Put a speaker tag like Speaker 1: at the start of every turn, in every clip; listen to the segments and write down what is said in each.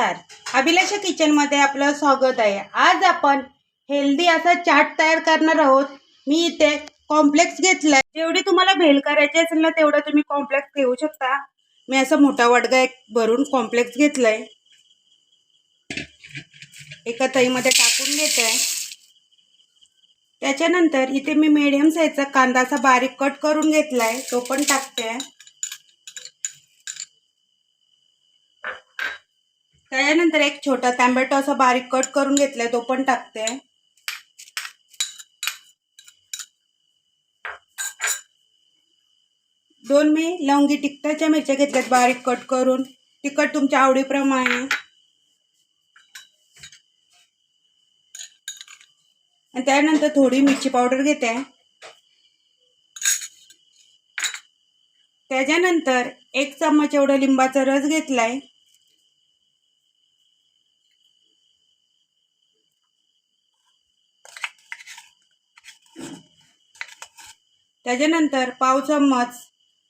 Speaker 1: नमस्कार. अभिलाषा किचनमध्ये आपलं स्वागत आहे. आज आपण हेल्दी असा चाट तयार करणार आहोत. मी इथे कॉम्प्लेक्स घेतलाय. जेवढी तुम्हाला भेल करायची असेल ना तेवढं तुम्ही कॉम्प्लेक्स घेऊ शकता. मी असा मोठा वडगा एक भरून कॉम्प्लेक्स घेतलाय. एका तईमध्ये टाकून घेत आहे त्याच्यानंतर इथे मी मिडियम साईजचा कांदा असा बारीक कट करून घेतलाय. तो पण टाकते. त्याच्यानंतर एक छोटा टॅम्बेटो असा बारीक कट करून घेतलाय तो पण टाकते. दोन मी लवंगी तिखटाच्या मिरच्या घेतल्यात बारीक कट करून. तिखट तुमच्या आवडीप्रमाणे. आणि त्यानंतर थोडी मिरची पावडर घेते. त्याच्यानंतर एक चम्मच एवढा लिंबाचा रस घेतलाय. त्याच्यानंतर पाव चम्मच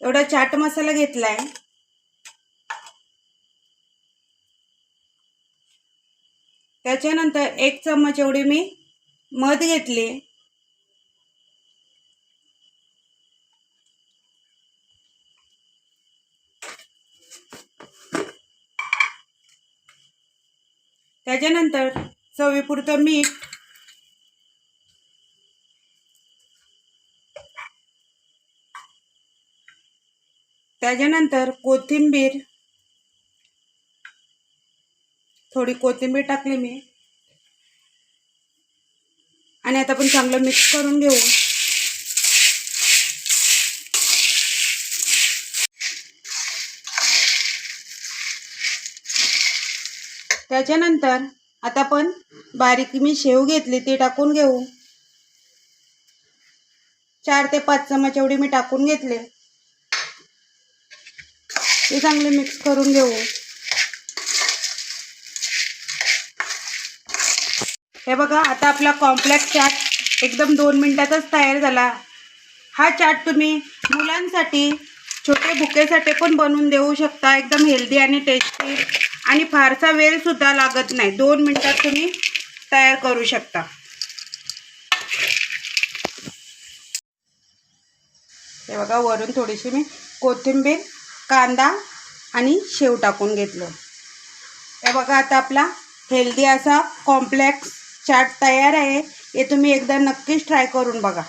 Speaker 1: एवढा चाट मसाला घेतलाय. त्याच्यानंतर एक चम्मच एवढी मी मध घेतली. त्याच्यानंतर चवीपुरतं मीठ त्याच्यानंतर कोथिंबीर. थोडी कोथिंबीर टाकली मी. आणि आता आपण चांगलं मिक्स करून घेऊ. त्याच्यानंतर आता आपण बारीक मी शेव घेतली ती टाकून घेऊ. चार ते पाच चमच एवढी मी टाकून घेतले. ते चांगले मिक्स करून घेऊ. हे बघा आता आपला कॉम्प्लेक्स चाट एकदम दोन मिनटातच तयार झाला. हा चाट तुम्ही मुलांसाठी छोटे भुकेसाठी पण बनवून देऊ शकता. एकदम हेल्दी आणि टेस्टी आणि फारसा वेळसुद्धा लागत नाही. दोन मिनटात तुम्ही तयार करू शकता. हे बघा वरून थोडीशी मी कोथिंबीर कांदा आणि शेव टाकून घेतलं. हे बघा आता आपला हेल्दी असा कॉम्प्लेक्स चाट तयार आहे. हे तुम्ही एकदा नक्कीच ट्राय करून बघा.